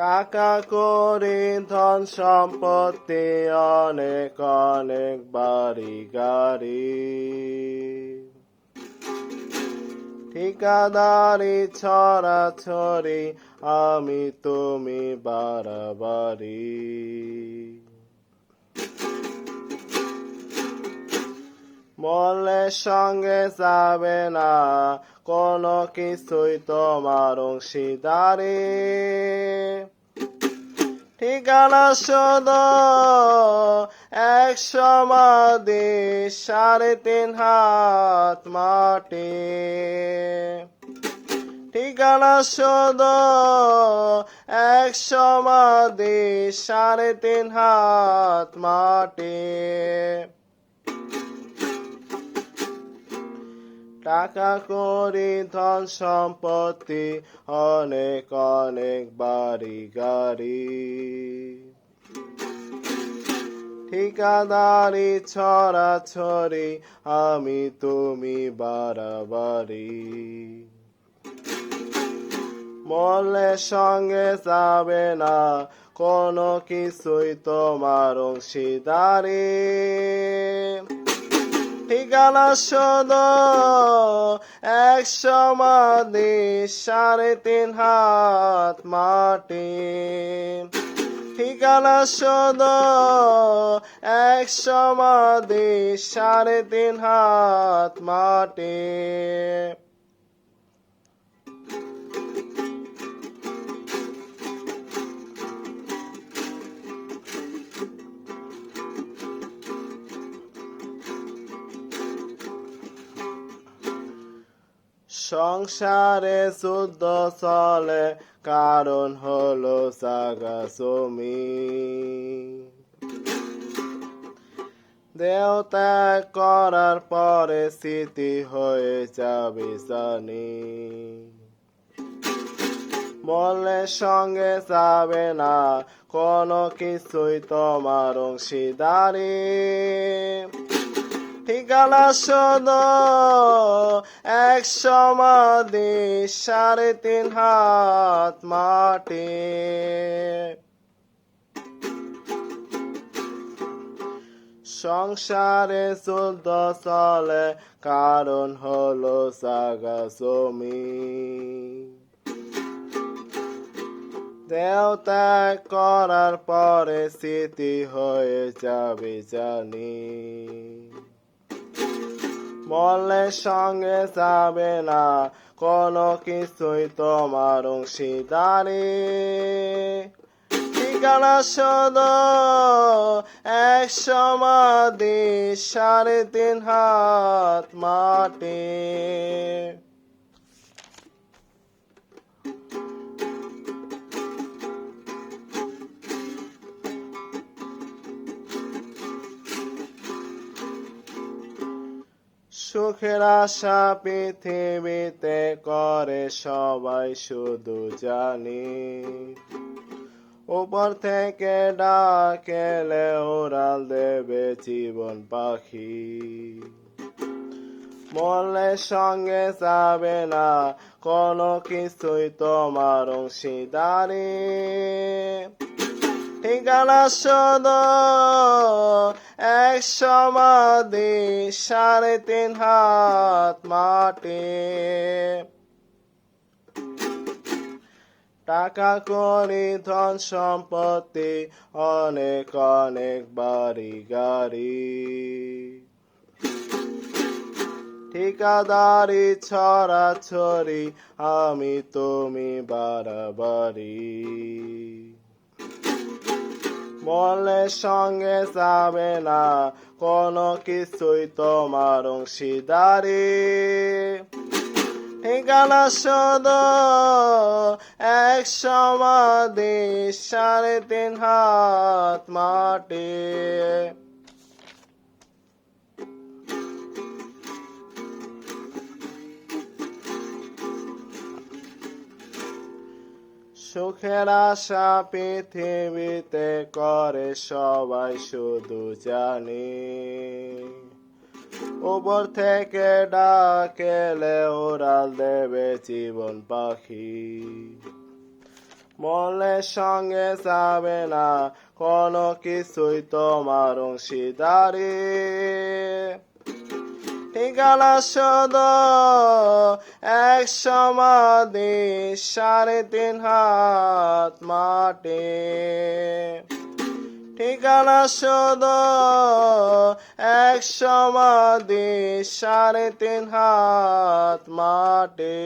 টাকা করি ধন সম্পত্তি অনেক অনেক বাড়ি, গাড়ি। ঠিকাদারি ছড়া ছড়ি আমি তুমি বাড়াবাড়ি। মলের সঙ্গে যাবে না, কোনো কিছুই তোমার অংশীদারি। ঠিকানা সদ এক সমাধি, সাড়ে তিন হাত মাটি। ঠিকানা সদ এক সমাধি, সাড়ে তিন হাত মাটি। টাকা করি, ধন সম্পত্তি, অনেক অনেক বাড়ি, গাড়ি। ঠিকাদারি ছড়া ছড়ি আমি তুমি বাড়াবাড়ি। মলের সঙ্গে যাবে না, কোনো কিছুই তোমার অংশীদারি। ঠিকানা সদর এক সমাধি সাড়ে তিন হাত মাটি। ঠিকানা সদর এক সমাধি সাড়ে তিন হাত মাটি। সংসারে শুদ্ধ চলে, কারণ হলো জমি দেহ ত্যাগ করার পরে স্মৃতি হয়ে যাবে জানি। মলের সঙ্গে যাবে না, কোনো কিছুই তোমার অংশীদারি। ঠিকানা শুধু এক সমাধি সাড়ে তিন হাত মাটি সংসারে শুদ্ধ চলে, কারণ হলো জাগা জমি। দেহ করার পরে স্মৃতি হয়ে যাবে জানি। মলের সঙ্গে যাবে না। কোনো কিছুই তোমার অংশীদারি। ঠিকানা শুধু এক সমাধি, সাড়ে তিন হাত মাটি। সুখের আশা পৃথিবীতে করে সবাই শুধু জানি। উপর থেকে ডাকেলে ওরাল দেবে জীবন পাখি। মলের সঙ্গে যাবে না, কোনো কিছুই তোমার অংশীদারি। ঠিকানা শুধু এক সমাধি সাড়ে তিন হাত মাটি। টাকা করি, ধন সম্পত্তি, অনেক অনেক বাড়ি, গাড়ি। ঠিকাদারি ছড়া ছড়ি আমি তুমি বাড়াবাড়ি। মলের সঙ্গে যাবে না। কোনো কিছুই তোমার অংশীদারি। ঠিকানা শুধু এক সমাধি, সাড়ে তিন হাত মাটি। সুখের আশা পৃথিবীতে করে সবাই শুধু জানি। উপর থেকে ডাকেলে ওরাল দেবে জীবন পাখি। মলে সঙ্গে যাবে না, কোনো কিছুই তোমার অংশীদারি। ঠিকানা শুধু এক সমাধি সাড়ে তিন হাত মাটি ঠিকানা সদ, এক সমাধি সাড়ে তিন হাত মাটি